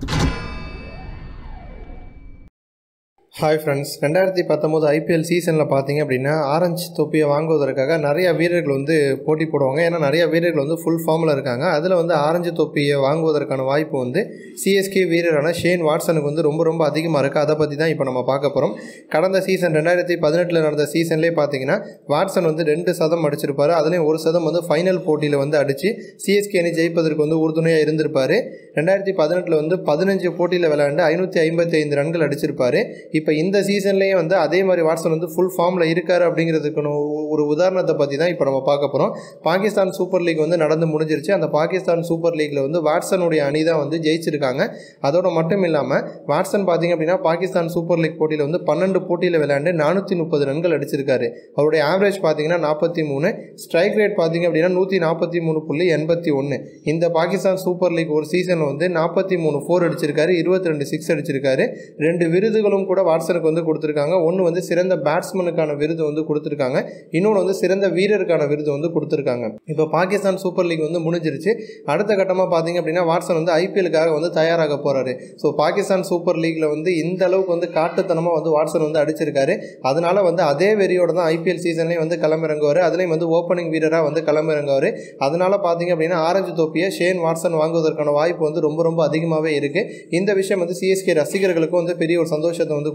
you hi friends ரெண்டாயிரத்தி பத்தொம்போது IPL சீசனில் பார்த்தீங்க அப்படின்னா ஆரஞ்சு தொப்பியை வாங்குவதற்காக நிறையா வீரர்கள் வந்து போட்டி போடுவாங்க. ஏன்னா நிறைய வீரர்கள் வந்து ஃபுல் ஃபார்மில் இருக்காங்க. அதில் வந்து ஆரஞ்சு தொப்பியை வாங்குவதற்கான வாய்ப்பு வந்து சிஎஸ்கே வீரரான ஷேன் வாட்சனுக்கு வந்து ரொம்ப ரொம்ப அதிகமாக இருக்குது அதை பற்றி தான் இப்போ நம்ம பார்க்க போகிறோம் கடந்த சீசன் ரெண்டாயிரத்தி பதினெட்டில் நடந்த சீசன்லேயே பார்த்தீங்கன்னா வாட்சன் வந்து ரெண்டு சதம் அடிச்சிருப்பார். அதுலேயும் ஒரு சதம் வந்து ஃபைனல் போட்டியில் வந்து அடித்து சிஎஸ்கே அணி ஜெயிப்பதற்கு வந்து உறுதுணையாக இருந்திருப்பார். ரெண்டாயிரத்தி பதினெட்டில் வந்து பதினஞ்சு போட்டியில் விளையாண்டு ஐநூற்றி ஐம்பத்தி ஐந்து ரன்கள் அடிச்சிருப்பார். இப்போ இப்போ இந்த சீசன்லேயே வந்து அதே மாதிரி வாட்சன் வந்து ஃபுல் ஃபார்மில் இருக்கார் அப்படிங்கிறதுக்கு ஒரு உதாரணத்தை பற்றி தான் இப்போ நம்ம பார்க்க போகிறோம் பாகிஸ்தான் சூப்பர் லீக் வந்து நடந்து முடிஞ்சிருச்சு. அந்த பாகிஸ்தான் சூப்பர் லீக்கில் வந்து வாட்சனுடைய அணி தான் வந்து ஜெயிச்சிருக்காங்க. அதோடு மட்டும் இல்லாமல் வாட்சன் பார்த்தீங்க அப்படின்னா பாகிஸ்தான் சூப்பர் லீக் போட்டியில் வந்து பன்னெண்டு போட்டியில் விளையாண்டு நானூற்றி முப்பது ரன்கள் அடிச்சிருக்காரு. அவருடைய ஆவரேஜ் பார்த்தீங்கன்னா நாற்பத்தி மூணு. ஸ்ட்ரைக் ரேட் பார்த்தீங்க அப்படின்னா நூற்றி நாற்பத்தி மூணு புள்ளி எண்பத்தி ஒன்று இந்த பாகிஸ்தான் சூப்பர் லீக் ஒரு சீசனில் வந்து நாற்பத்தி மூணு ஃபோர் அடிச்சிருக்காரு இருபத்தி ரெண்டு சிக்ஸ் அடிச்சிருக்காரு. ரெண்டு விருதுகளும் கூட வாட்ஸனுக்கு வந்து கொடுத்துருக்காங்க. ஒன்று வந்து சிறந்த பேட்ஸ்மனுக்கான விருது வந்து கொடுத்துருக்காங்க. இன்னொன்று வந்து சிறந்த வீரருக்கான விருது வந்து கொடுத்துருக்காங்க. இப்போ பாகிஸ்தான் சூப்பர் லீக் வந்து முடிஞ்சிருச்சு. அடுத்த கட்டமாக பார்த்தீங்க அப்படின்னா வாட்சன் வந்து ஐபிஎலுக்காக வந்து தயாராக போகிறாரு ஸோ பாகிஸ்தான் சூப்பர் லீக்கில் வந்து இந்த அளவுக்கு வந்து காட்டுத்தனமாக வந்து வாட்சன் வந்து அடிச்சிருக்காரு. அதனால வந்து அதே வெறியோட தான் ஐபிஎல் சீசன்லேயும் வந்து களமிறங்குவார். அதுலேயும் வந்து ஓப்பனிங் வீரராக வந்து களமிறங்குவார். அதனால பார்த்தீங்க அப்படின்னா ஆரஞ்சு தொப்பியை ஷேன் வாட்சன் வாங்குவதற்கான வாய்ப்பு வந்து ரொம்ப ரொம்ப அதிகமாகவே இருக்குது இந்த விஷயம் வந்து சிஎஸ்கே ரசிகர்களுக்கும் வந்து பெரிய ஒரு சந்தோஷத்தை வந்து